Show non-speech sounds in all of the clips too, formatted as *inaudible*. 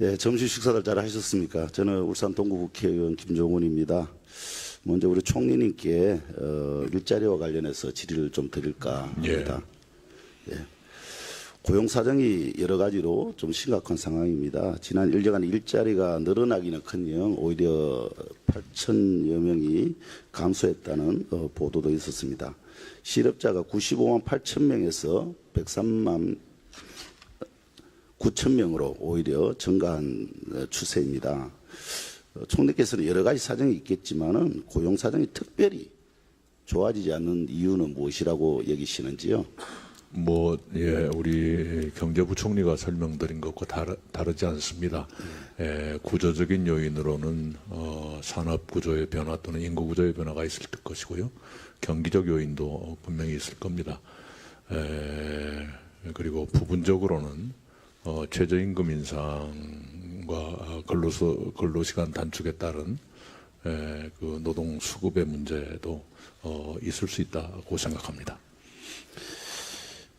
예, 점심 식사들 잘 하셨습니까? 저는 울산 동구국회의원 김종훈입니다. 먼저 우리 총리님께 어, 일자리와 관련해서 질의를 좀 드릴까 합니다. 예. 고용 사정이 여러 가지로 좀 심각한 상황입니다. 지난 1년간 일자리가 늘어나기는 커녕 오히려 8천여 명이 감소했다는 어, 보도도 있었습니다. 실업자가 95만 8천 명에서 103만 9천 명으로 오히려 증가한 어, 추세입니다. 어, 총리께서는 여러 가지 사정이 있겠지만은 고용 사정이 특별히 좋아지지 않는 이유는 무엇이라고 여기시는지요? 뭐, 예, 우리 경제부총리가 설명드린 것과 다르, 다르지 않습니다. 예, 구조적인 요인으로는, 어, 산업 구조의 변화 또는 인구 구조의 변화가 있을 것이고요. 경기적 요인도 분명히 있을 겁니다. 에, 그리고 부분적으로는, 어, 최저임금 인상과 근로소, 근로시간 단축에 따른 에, 그 노동 수급의 문제도 어, 있을 수 있다고 생각합니다.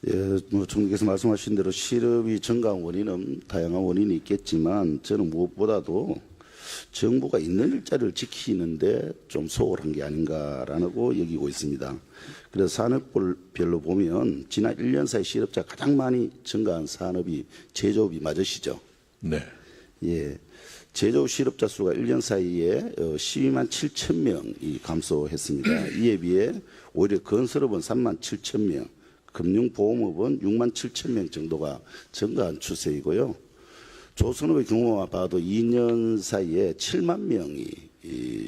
예, 뭐 총리께서 말씀하신 대로 실업이 증가한 원인은 다양한 원인이 있겠지만 저는 무엇보다도 정부가 있는 일자리를 지키는데 좀 소홀한 게 아닌가라고 여기고 있습니다. 그래서 산업별로 보면 지난 1년 사이 실업자 가장 많이 증가한 산업이 제조업이 맞으시죠? 네. 예. 제조업 실업자 수가 1년 사이에 12만 7천 명이 감소했습니다. *clears throat* 이에 비해 오히려 건설업은 3만 7천 명, 금융보험업은 6만 7천 명 정도가 증가한 추세이고요. 조선업의 경우만 봐도 2년 사이에 7만 명이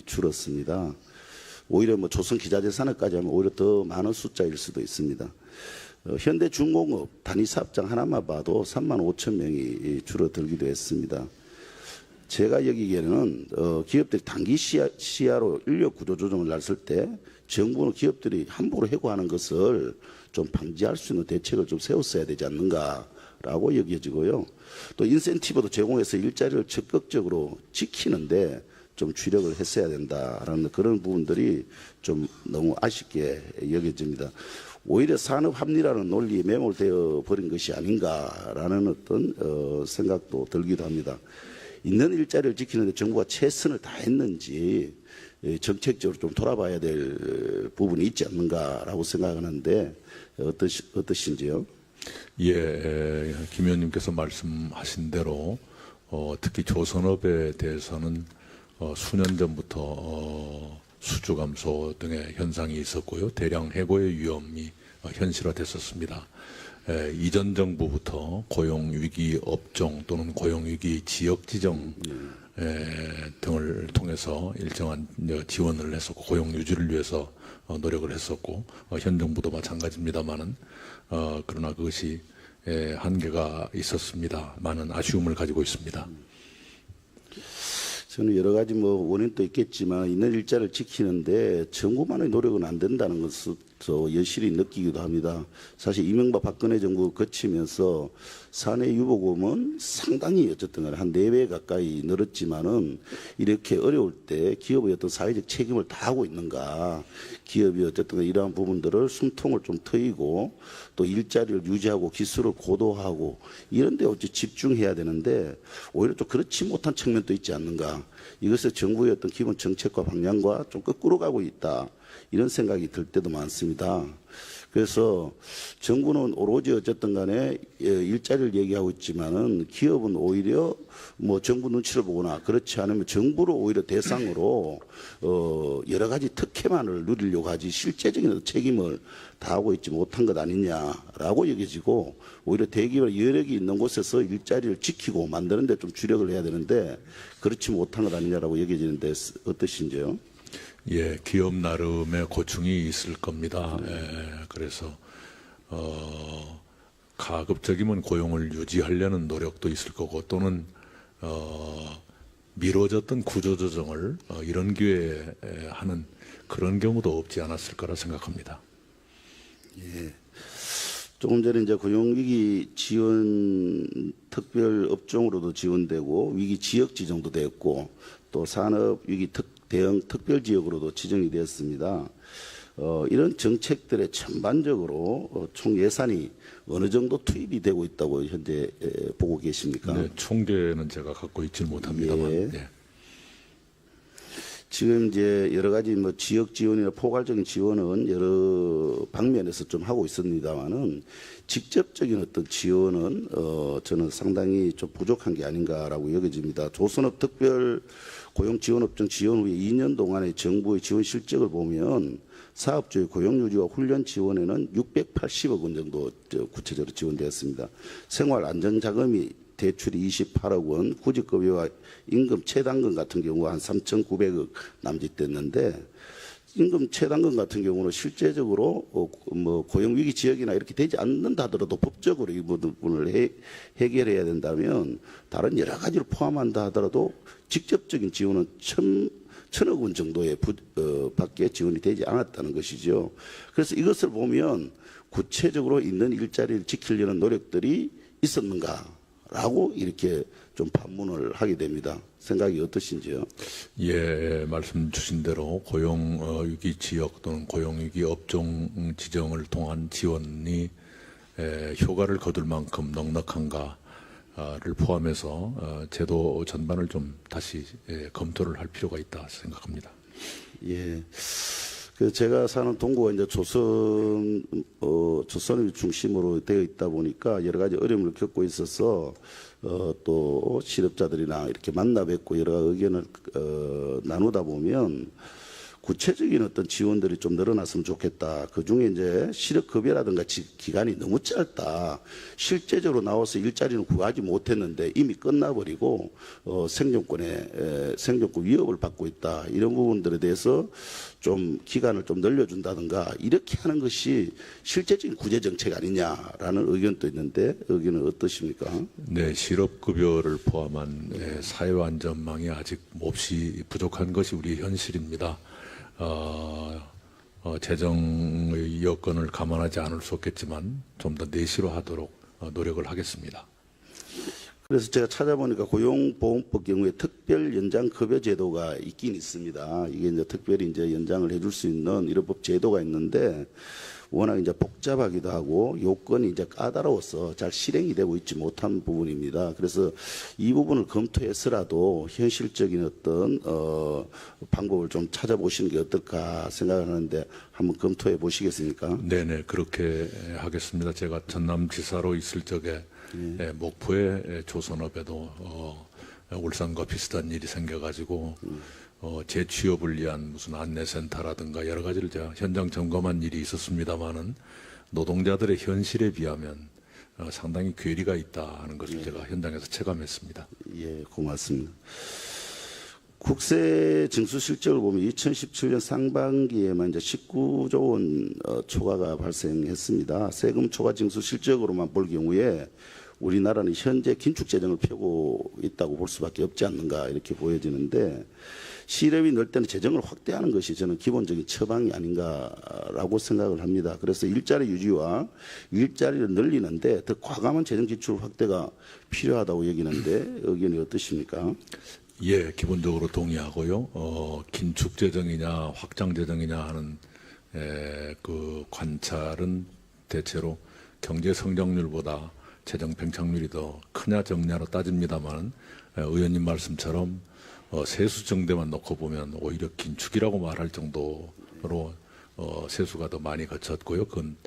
줄었습니다. 오히려 뭐 조선 기자재 산업까지 하면 오히려 더 많은 숫자일 수도 있습니다. 어, 현대 중공업 단위 사업장 하나만 봐도 3만 5천 명이 줄어들기도 했습니다. 제가 여기기에는 어, 기업들이 단기 시야, 시야로 인력 구조 조정을 났을 때 정부는 기업들이 함부로 해고하는 것을 좀 방지할 수 있는 대책을 좀 세웠어야 되지 않는가 라고 여겨지고요. 또 인센티브도 제공해서 일자리를 적극적으로 지키는데 좀 주력을 했어야 된다라는 그런 부분들이 좀 너무 아쉽게 여겨집니다. 오히려 산업 합리라는 논리에 매몰되어 버린 것이 아닌가라는 어떤 어, 생각도 들기도 합니다. 있는 일자리를 지키는데 정부가 최선을 다했는지 예, 정책적으로 좀 돌아봐야 될 부분이 있지 않는가라고 생각하는데 어떠시, 어떠신지요? 예, 김 의원님께서 말씀하신 대로 어, 특히 조선업에 대해서는 어, 수년 전부터 어, 수주 감소 등의 현상이 있었고요. 대량 해고의 위험이 어, 현실화됐었습니다. 에, 이전 정부부터 고용 위기 업종 또는 고용 위기 지역 지정 에, 등을 통해서 일정한 어, 지원을 했었고 고용 유지를 위해서 어, 노력을 했었고 어, 현 정부도 마찬가지입니다만은 어, 그러나 그것이 에, 한계가 있었습니다. 많은 아쉬움을 가지고 있습니다. 저는 여러 가지 뭐 원인도 있겠지만 있는 일자를 지키는데 정부만의 노력은 안 된다는 것을 저 여실히 느끼기도 합니다. 사실 이명박 박근혜 정부 거치면서 사내 유보금은 상당히 어쨌든 간에 한네 배 가까이 늘었지만은 이렇게 어려울 때 기업의 어떤 사회적 책임을 다하고 있는가 기업이 어쨌든 이러한 부분들을 숨통을 좀 트이고 또 일자리를 유지하고 기술을 고도하고 이런 데 어찌 집중해야 되는데 오히려 또 그렇지 못한 측면도 있지 않는가 이것을 정부의 어떤 기본 정책과 방향과 좀 거꾸로 가고 있다. 이런 생각이 들 때도 많습니다. 그래서 정부는 오로지 어쨌든 간에 예, 일자리를 얘기하고 있지만은 기업은 오히려 뭐 정부 눈치를 보거나 그렇지 않으면 정부를 오히려 대상으로 어 여러 가지 특혜만을 누리려고 하지 실제적인 책임을 다하고 있지 못한 것 아니냐라고 여겨지고 오히려 대기업 여력이 있는 곳에서 일자리를 지키고 만드는 데 좀 주력을 해야 되는데 그렇지 못한 것 아니냐라고 여겨지는데 어떠신지요? 예, 기업 나름의 고충이 있을 겁니다. 예, 그래서 어, 가급적이면 고용을 유지하려는 노력도 있을 거고 또는 어, 미뤄졌던 구조조정을 어, 이런 기회에 하는 그런 경우도 없지 않았을 거라 생각합니다. 조금 전에 이제 고용위기 지원 특별 업종으로도 지원되고 위기 지역 지정도 됐고 또 산업 위기 특, 대응 특별 지역으로도 지정이 되었습니다. 어, 이런 정책들의 전반적으로 어, 총 예산이 어느 정도 투입이 되고 있다고 현재 에, 보고 계십니까? 네, 총계는 제가 갖고 있지 못합니다만. 예. 예. 지금 이제 여러 가지 뭐 지역 지원이나 포괄적인 지원은 여러 방면에서 좀 하고 있습니다만은 직접적인 어떤 지원은 어 저는 상당히 좀 부족한 게 아닌가라고 여겨집니다. 조선업 특별 고용 지원업종 지원 후에 2년 동안의 정부의 지원 실적을 보면 사업주의 고용 유지와 훈련 지원에는 680억 원 정도 저 구체적으로 지원되었습니다. 생활 안전 자금이 대출이 28억 원, 구직급여와 임금 최단금 같은 경우 한 3,900억 남짓됐는데 임금 최단금 같은 경우는 실제적으로 어, 뭐 고용 위기 지역이나 이렇게 되지 않는다 하더라도 법적으로 이 부분을 해, 해결해야 된다면 다른 여러 가지를 포함한다 하더라도 직접적인 지원은 천 천억 원 정도의 부, 어, 밖에 지원이 되지 않았다는 것이죠. 그래서 이것을 보면 구체적으로 있는 일자리를 지키려는 노력들이 있었는가 라고 이렇게 좀 반문을 하게 됩니다. 생각이 어떠신지요? 예, 말씀 주신 대로 고용 어, 위기 지역 또는 고용 위기 업종 지정을 통한 지원이 에, 효과를 거둘 만큼 넉넉한가를 포함해서 어, 제도 전반을 좀 다시 예, 검토를 할 필요가 있다 생각합니다. 예. 그 제가 사는 동구가 이제 조선 어 조선을 중심으로 되어 있다 보니까 여러 가지 어려움을 겪고 있어서 어 또 실업자들이나 이렇게 만나 뵙고 여러 의견을 어 나누다 보면 구체적인 어떤 지원들이 좀 늘어났으면 좋겠다. 그 중에 이제 실업급여라든가 지- 기간이 너무 짧다. 실제적으로 나와서 일자리는 구하지 못했는데 이미 끝나버리고 어, 생존권에 에, 생존권 위협을 받고 있다. 이런 부분들에 대해서 좀 기간을 좀 늘려준다든가 이렇게 하는 것이 실제적인 구제 정책 아니냐라는 의견도 있는데 의견은 어떠십니까? 네, 실업급여를 포함한 예, 사회안전망이 아직 몹시 부족한 것이 우리 현실입니다. 어, 어, 재정의 여건을 감안하지 않을 수 없겠지만 좀 더 내실화 하도록 어, 노력을 하겠습니다. 그래서 제가 찾아보니까 고용보험법 경우에 특별 연장 급여 제도가 있긴 있습니다. 이게 이제 특별히 이제 연장을 해줄 수 있는 이런 법 제도가 있는데 워낙 이제 복잡하기도 하고 요건이 이제 까다로워서 잘 실행이 되고 있지 못한 부분입니다. 그래서 이 부분을 검토해서라도 현실적인 어떤 어 방법을 좀 찾아보시는 게 어떨까 생각하는데 한번 검토해 보시겠습니까? 네네, 그렇게 하겠습니다. 제가 전남지사로 있을 적에 예, 목포의 예, 조선업에도 어, 울산과 비슷한 일이 생겨가지고 어, 재취업을 위한 무슨 안내센터라든가 여러 가지를 제가 현장 점검한 일이 있었습니다만은 노동자들의 현실에 비하면 어, 상당히 괴리가 있다 하는 것을 제가 현장에서 체감했습니다. 예, 고맙습니다. 국세 징수 실적을 보면 2017년 상반기에만 이제 19조 원 어, 초과가 발생했습니다. 세금 초과 징수 실적으로만 볼 경우에 우리나라는 현재 긴축 재정을 펴고 있다고 볼 수밖에 없지 않는가 이렇게 보여지는데 실업이 늘 때는 재정을 확대하는 것이 저는 기본적인 처방이 아닌가라고 생각을 합니다. 그래서 일자리 유지와 일자리를 늘리는데 더 과감한 재정 지출 확대가 필요하다고 여기는데 의견이 어떠십니까? 예, 기본적으로 동의하고요. 어, 긴축 재정이냐 확장 재정이냐 하는 에, 그 관찰은 대체로 경제 성장률보다 재정 팽창률이 더 크냐 적냐로 따집니다만 의원님 말씀처럼 어, 세수 정대만 놓고 보면 오히려 긴축이라고 말할 정도로 어, 세수가 더 많이 거쳤고요. 그건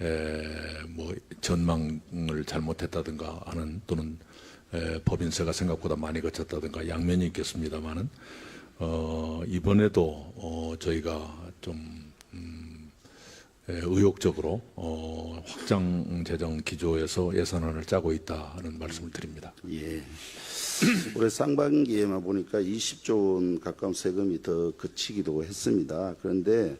에, 뭐 전망을 잘못했다든가 하는 또는 에, 법인세가 생각보다 많이 거쳤다든가 양면이 있겠습니다만은 어, 이번에도 어, 저희가 좀 음, 에, 의욕적으로 어, 확장 재정 기조에서 예산안을 짜고 있다 하는 말씀을 드립니다. 예. *clears throat* 올해 상반기에만 보니까 20조 원 가까운 세금이 더 그치기도 했습니다. 그런데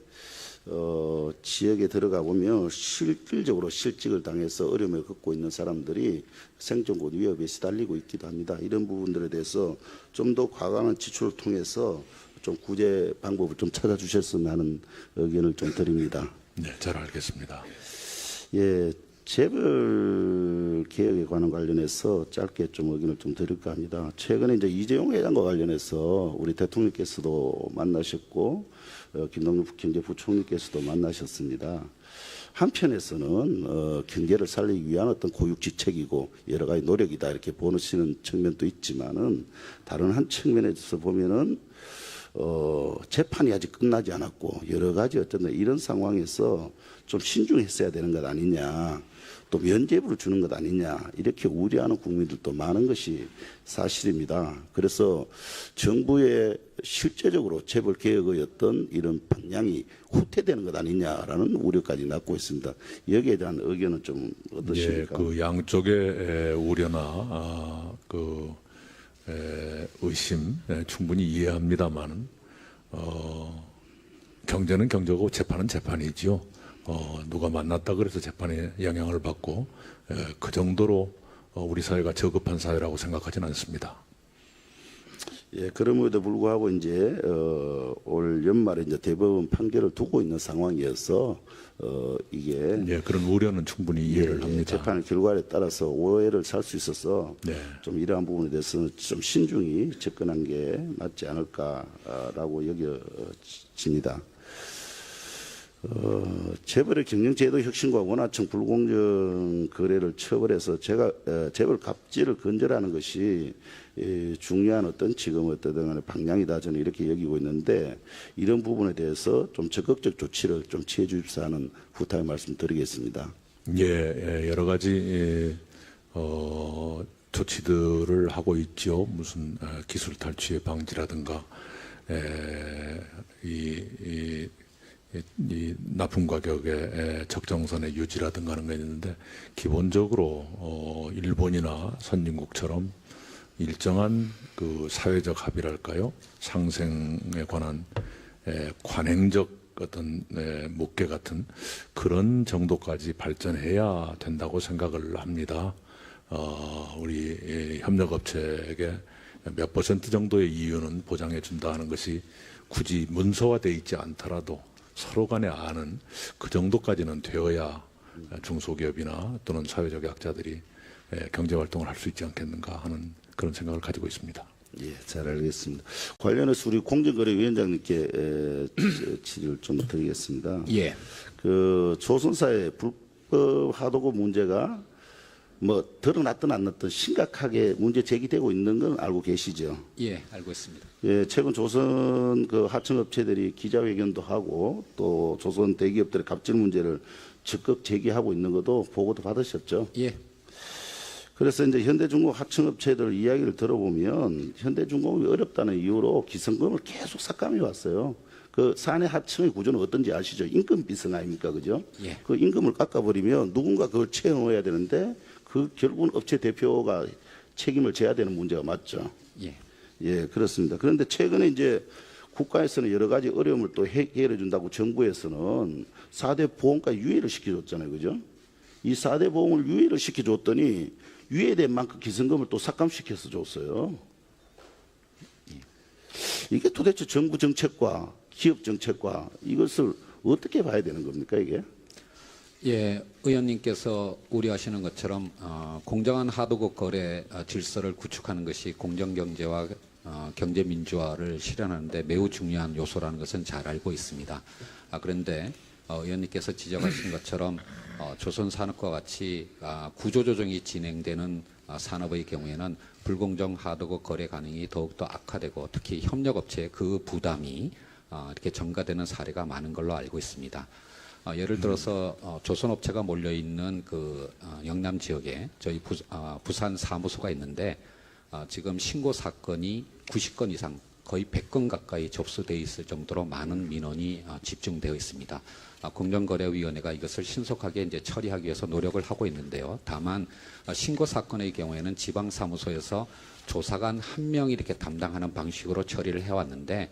어, 지역에 들어가 보면 실질적으로 실직을 당해서 어려움을 겪고 있는 사람들이 생존권 위협에 시달리고 있기도 합니다. 이런 부분들에 대해서 좀 더 과감한 지출을 통해서 좀 구제 방법을 좀 찾아주셨으면 하는 의견을 좀 드립니다. 네, 잘 알겠습니다. 예, 재벌 개혁에 관한 관련해서 짧게 좀 의견을 좀 드릴까 합니다. 최근에 이제 이재용 회장과 관련해서 우리 대통령께서도 만나셨고 어, 김동연 경제부총리께서도 만나셨습니다. 한편에서는 어, 경제를 살리기 위한 어떤 고육지책이고 여러 가지 노력이다 이렇게 보시는 측면도 있지만은 다른 한 측면에서 보면은 어, 재판이 아직 끝나지 않았고 여러 가지 어쨌든 이런 상황에서 좀 신중했어야 되는 것 아니냐 또 면죄부를 주는 것 아니냐 이렇게 우려하는 국민들도 많은 것이 사실입니다. 그래서 정부의 실제적으로 재벌 개혁의 어떤 이런 방향이 후퇴되는 것 아니냐라는 우려까지 낳고 있습니다. 여기에 대한 의견은 좀 예, 어떠십니까? 그 양쪽의 에, 우려나 아, 그 에, 의심 에, 충분히 이해합니다만은 어, 경제는 경제고 재판은 재판이지요. 어, 누가 만났다 그래서 재판에 영향을 받고 에, 그 정도로 어, 우리 사회가 저급한 사회라고 생각하지는 않습니다. 예, 그럼에도 불구하고 이제 어, 올 연말에 이제 대법원 판결을 두고 있는 상황이어서 어, 이게 예, 그런 우려는 충분히 이해를 예, 합니다. 재판 결과에 따라서 오해를 살 수 있어서 네. 좀 이러한 부분에 대해서는 좀 신중히 접근한 게 맞지 않을까라고 여겨집니다. 어, 재벌의 경영제도 혁신과 원화청 불공정 거래를 처벌해서 제가 어, 재벌 갑질을 근절하는 것이 예, 중요한 어떤 지금 어떤 간의 방향이다 저는 이렇게 여기고 있는데 이런 부분에 대해서 좀 적극적 조치를 좀 취해 주십사 하는 부탁의 말씀 드리겠습니다. 예, 예, 여러 가지 예, 어, 조치들을 하고 있죠. 무슨 어, 기술 탈취의 방지라든가 에, 이, 이, 이, 이 납품 가격의 에, 적정선의 유지라든가 하는 게 있는데 기본적으로 어, 일본이나 선진국처럼 일정한 그 사회적 합의랄까요 상생에 관한 에, 관행적 어떤 에, 목계 같은 그런 정도까지 발전해야 된다고 생각을 합니다. 어, 우리 이 협력업체에게 몇 퍼센트 정도의 이유는 보장해 준다 하는 것이 굳이 문서화돼 있지 않더라도 서로 간에 아는 그 정도까지는 되어야 중소기업이나 또는 사회적 약자들이 에, 경제 활동을 할 수 있지 않겠는가 하는 그런 생각을 가지고 있습니다. 예, 잘 알겠습니다. 관련해서 우리 공정거래위원장님께 질의를 좀 드리겠습니다. 예, 그 조선사의 불법 하도급 문제가 뭐 드러났든 안 났든 심각하게 문제 제기되고 있는 건 알고 계시죠? 예, 알고 있습니다. 예, 최근 조선 그 하청업체들이 기자회견도 하고 또 조선 대기업들의 갑질 문제를 적극 제기하고 있는 것도 보고도 받으셨죠? 예, 그래서 이제 현대중공 하청업체들 이야기를 들어보면 현대중공이 어렵다는 이유로 기성금을 계속 삭감해 왔어요. 그 사내 하청의 구조는 어떤지 아시죠? 임금 비성 아닙니까, 그죠? 예. 그 임금을 깎아버리면 누군가 그걸 채워야 되는데 그 결국은 업체 대표가 책임을 져야 되는 문제가 맞죠. 예, 예, 그렇습니다. 그런데 최근에 이제 국가에서는 여러 가지 어려움을 또 해결해 준다고 정부에서는 4대 보험까지 유예를 시켜줬잖아요. 그죠? 이 4대 보험을 유예를 시켜줬더니 유예된 만큼 기성금을 또 삭감시켜서 줬어요. 이게 도대체 정부 정책과 기업 정책과 이것을 어떻게 봐야 되는 겁니까, 이게? 예, 의원님께서 우려하시는 것처럼 어, 공정한 하도급 거래 어, 질서를 구축하는 것이 공정경제와 어, 경제민주화를 실현하는데 매우 중요한 요소라는 것은 잘 알고 있습니다. 아, 그런데 어, 의원님께서 지적하신 것처럼 어, 조선산업과 같이 아, 구조조정이 진행되는 아, 산업의 경우에는 불공정 하도급 거래 가능이 더욱더 악화되고 특히 협력업체의 그 부담이 아, 이렇게 전가되는 사례가 많은 걸로 알고 있습니다. 어, 예를 들어서 어, 조선업체가 몰려 있는 그 어, 영남 지역에 저희 부, 어, 부산 사무소가 있는데 어, 지금 신고 사건이 90건 이상 거의 100건 가까이 접수돼 있을 정도로 많은 민원이 어, 집중되어 있습니다. 아, 공정거래위원회가 이것을 신속하게 이제 처리하기 위해서 노력을 하고 있는데요. 다만 어, 신고 사건의 경우에는 지방 사무소에서 조사관 한 명이 이렇게 담당하는 방식으로 처리를 해왔는데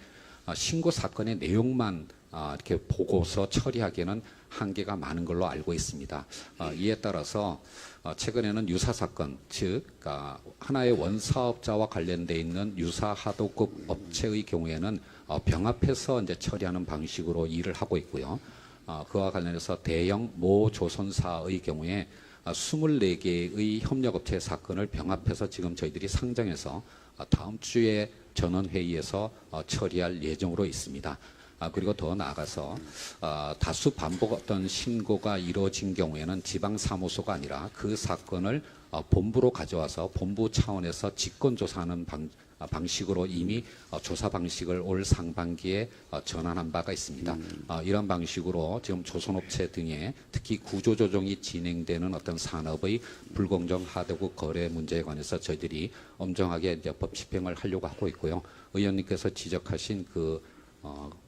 어, 신고 사건의 내용만 아, 이렇게 보고서 처리하기에는 한계가 많은 걸로 알고 있습니다. 어, 이에 따라서 어, 최근에는 유사 사건, 즉 아, 하나의 원사업자와 관련돼 있는 유사 하도급 업체의 경우에는 어, 병합해서 이제 처리하는 방식으로 일을 하고 있고요. 어, 그와 관련해서 대형 모 조선사의 경우에 아, 24개의 협력업체 사건을 병합해서 지금 저희들이 상정해서 아, 다음 주에 전원 회의에서 어, 처리할 예정으로 있습니다. 아, 그리고 더 나아가서 아, 다수 반복 어떤 신고가 이루어진 경우에는 지방 사무소가 아니라 그 사건을 어, 본부로 가져와서 본부 차원에서 직권 조사하는 방, 아, 방식으로 이미 어, 조사 방식을 올 상반기에 어, 전환한 바가 있습니다. 어, 이런 방식으로 지금 조선업체 등의 특히 구조조정이 진행되는 어떤 산업의 불공정 하도급 거래 문제에 관해서 저희들이 엄정하게 이제 법 집행을 하려고 하고 있고요. 의원님께서 지적하신 그 어,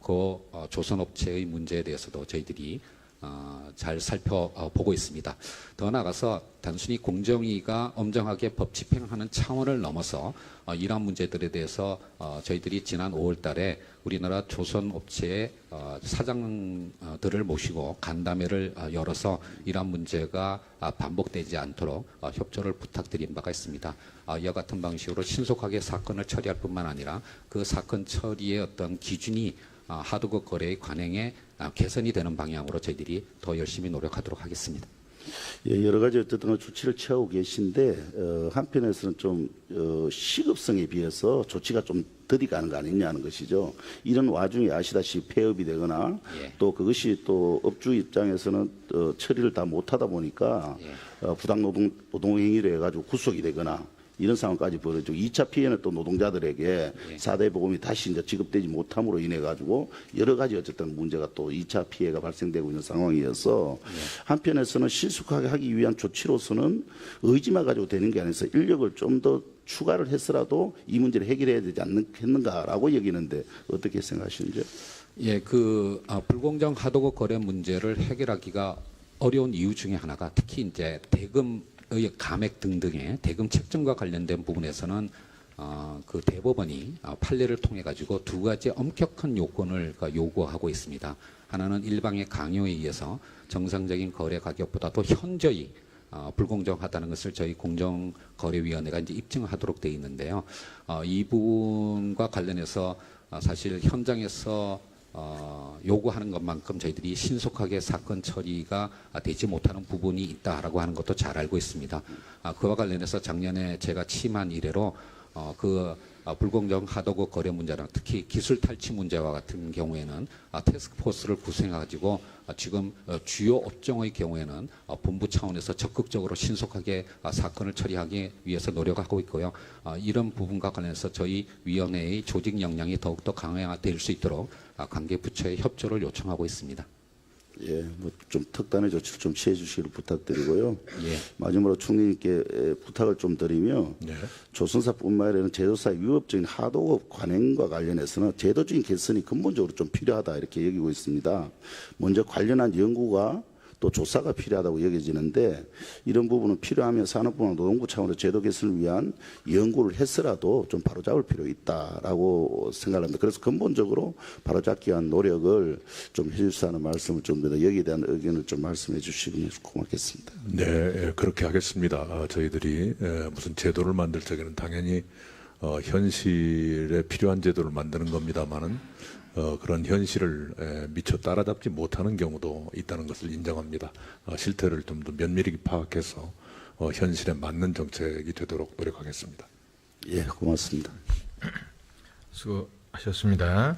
그 어, 조선업체의 문제에 대해서도 저희들이 어, 잘 살펴보고 있습니다. 더 나아가서 단순히 공정위가 엄정하게 법 집행하는 차원을 넘어서 어, 이러한 문제들에 대해서 어, 저희들이 지난 5월 달에 우리나라 조선업체의 어, 사장들을 모시고 간담회를 어, 열어서 이러한 문제가 아, 반복되지 않도록 어, 협조를 부탁드린 바가 있습니다. 아, 이와 같은 방식으로 신속하게 사건을 처리할 뿐만 아니라 그 사건 처리의 어떤 기준이 아, 하도급 거래의 관행에 아, 개선이 되는 방향으로 저희들이 더 열심히 노력하도록 하겠습니다. 예, 여러 가지 어쨌든 조치를 취하고 계신데 어, 한편에서는 좀 어, 시급성에 비해서 조치가 좀 더디 가는 거 아니냐는 것이죠. 이런 와중에 아시다시피 폐업이 되거나 예. 또 그것이 또 업주 입장에서는 어, 처리를 다 못하다 보니까 예. 어, 부당 노동 노동 행위로 해가지고 구속이 되거나 이런 상황까지 벌어지고 2차 피해는 또 노동자들에게 예. 사 4대 보험이 다시 이제 지급되지 못함으로 인해 가지고 여러 가지 어쨌든 문제가 또 2차 피해가 발생되고 있는 상황이어서 예. 한편에서는 신속하게 하기 위한 조치로서는 의지만 가지고 되는 게 아니라 인력을 좀 더 추가를 해서라도 이 문제를 해결해야 되지 않겠는가라고 여기는데 어떻게 생각하시는지요? 예, 그 아, 불공정 하도급 거래 문제를 해결하기가 어려운 이유 중에 하나가 특히 이제 대금 의 감액 등등의 대금 책정과 관련된 부분에서는 어, 그 대법원이 아, 판례를 통해 가지고 두 가지 엄격한 요건을 그 요구하고 있습니다. 하나는 일방의 강요에 의해서 정상적인 거래 가격보다도 현저히 어, 불공정하다는 것을 저희 공정거래위원회가 이제 입증하도록 돼 있는데요. 어, 이 부분과 관련해서 어, 사실 현장에서 어, 요구하는 것만큼 저희들이 신속하게 사건 처리가 아, 되지 못하는 부분이 있다라고 하는 것도 잘 알고 있습니다. 아, 그와 관련해서 작년에 제가 취임한 이래로 어, 그 아, 불공정 하도급 거래 문제랑 특히 기술 탈취 문제와 같은 경우에는 아, 태스크포스를 구성해가지고 아, 지금 어, 주요 업종의 경우에는 어, 본부 차원에서 적극적으로 신속하게 아, 사건을 처리하기 위해서 노력하고 있고요. 아, 이런 부분과 관련해서 저희 위원회의 조직 역량이 더욱더 강화될 수 있도록 아, 관계 부처의 협조를 요청하고 있습니다. 예, 뭐 좀 특단의 조치를 좀 취해 주시기를 부탁드리고요. 예. 마지막으로 총리님께 에, 부탁을 좀 드리며 네. 조선사뿐만 아니라 제조사의 위법적인 하도급 관행과 관련해서는 제도적인 개선이 근본적으로 좀 필요하다 이렇게 여기고 있습니다. 먼저 관련한 연구가 또 조사가 필요하다고 여겨지는데 이런 부분은 필요하면 산업부나 노동부 차원에서 제도 개선을 위한 연구를 해서라도 좀 바로잡을 필요 있다라고 생각합니다. 그래서 근본적으로 바로잡기 위한 노력을 좀 해주시다는 말씀을 좀더 여기에 대한 의견을 좀 말씀해 주시면 고맙겠습니다. 네, 예, 그렇게 하겠습니다. 아, 저희들이 예, 무슨 제도를 만들 적에는 당연히 어, 현실에 필요한 제도를 만드는 겁니다만은 어, 그런 현실을 에, 미처 따라잡지 못하는 경우도 있다는 것을 인정합니다. 어, 실태를 좀 더 면밀히 파악해서 어, 현실에 맞는 정책이 되도록 노력하겠습니다. 예, 고맙습니다. 수고하셨습니다.